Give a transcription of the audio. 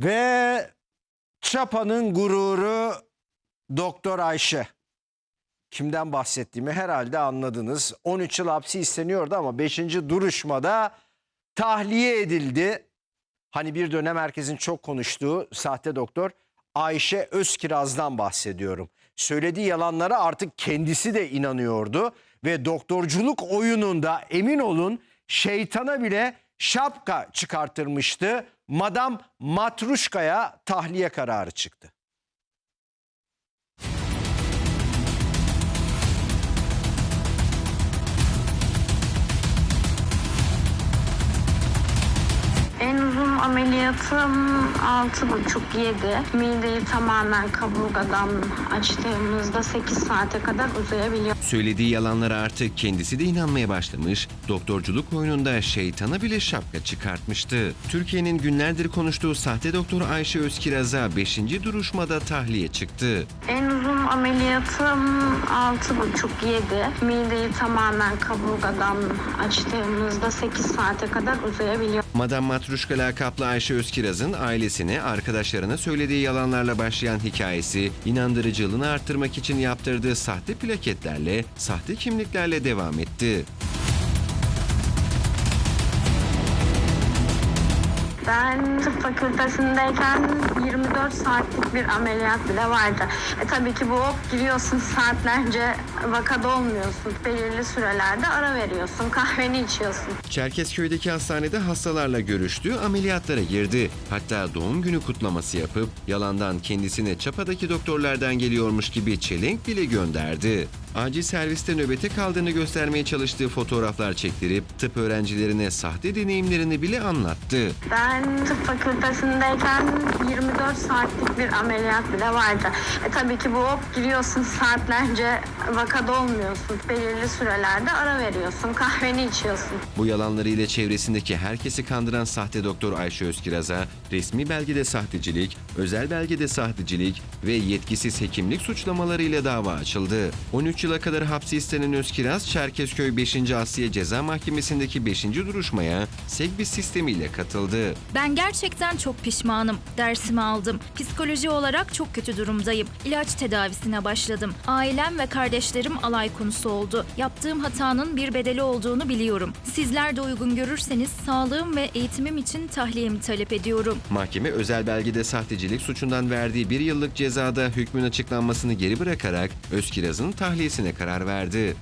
Ve Çapa'nın gururu Doktor Ayşe. Kimden bahsettiğimi herhalde anladınız. 13 yıl hapsi isteniyordu ama 5. duruşmada tahliye edildi. Hani bir dönem herkesin çok konuştuğu sahte doktor Ayşe Özkiraz'dan bahsediyorum. Söylediği yalanlara artık kendisi de inanıyordu ve doktorculuk oyununda emin olun şeytana bile şapka çıkartırmıştı. Madam Matruşka'ya tahliye kararı çıktı. Ameliyatım altı buçuk yedi. Mideyi tamamen kaburgadan açtığımızda 8 saate kadar uzayabiliyor. Söylediği yalanlara artık kendisi de inanmaya başlamış, doktorculuk oyununda şeytana bile şapka çıkartmıştı. Türkiye'nin günlerdir konuştuğu sahte doktor Ayşe Özkiraz'a 5. duruşmada tahliye çıktı. En uzun ameliyatım altı buçuk yedi. Mideyi tamamen kaburgadan açtığımızda 8 saate kadar uzayabiliyor. Madam Matruşka lakaplı Ayşe Özkiraz'ın ailesine, arkadaşlarına söylediği yalanlarla başlayan hikayesi, inandırıcılığını arttırmak için yaptırdığı sahte plaketlerle, sahte kimliklerle devam etti. Ben tıp fakültesindeyken 24 saatlik bir ameliyat bile vardı. E tabii ki bu giriyorsun saatlerce vakada olmuyorsun. Belirli sürelerde ara veriyorsun, kahveni içiyorsun. Çerkezköy'deki hastanede hastalarla görüştü, ameliyatlara girdi. Hatta doğum günü kutlaması yapıp yalandan kendisine çapadaki doktorlardan geliyormuş gibi çelenk bile gönderdi. Acil serviste nöbete kaldığını göstermeye çalıştığı fotoğraflar çektirip tıp öğrencilerine sahte deneyimlerini bile anlattı. Ben tıp fakültesindeyken 24 saatlik bir ameliyat bile vardı. E tabii ki bu hop giriyorsun saatlerce vakada olmuyorsun. Belirli sürelerde ara veriyorsun, kahveni içiyorsun. Bu yalanlarıyla çevresindeki herkesi kandıran sahte doktor Ayşe Özkiraz'a resmi belgede sahtecilik, özel belgede sahtecilik ve yetkisiz hekimlik suçlamalarıyla dava açıldı. 13 yıla kadar hapsi istenen Özkiraz, Çerkezköy 5. Asliye Ceza Mahkemesi'ndeki 5. duruşmaya Segbis sistemiyle katıldı. Ben gerçekten çok pişmanım. Dersimi aldım. Psikoloji olarak çok kötü durumdayım. İlaç tedavisine başladım. Ailem ve kardeşlerim alay konusu oldu. Yaptığım hatanın bir bedeli olduğunu biliyorum. Sizler de uygun görürseniz sağlığım ve eğitimim için tahliyemi talep ediyorum. Mahkeme özel belgede sahtecilik suçundan verdiği bir yıllık cezada hükmün açıklanmasını geri bırakarak Özkiraz'ın tahliyesine karar verdi.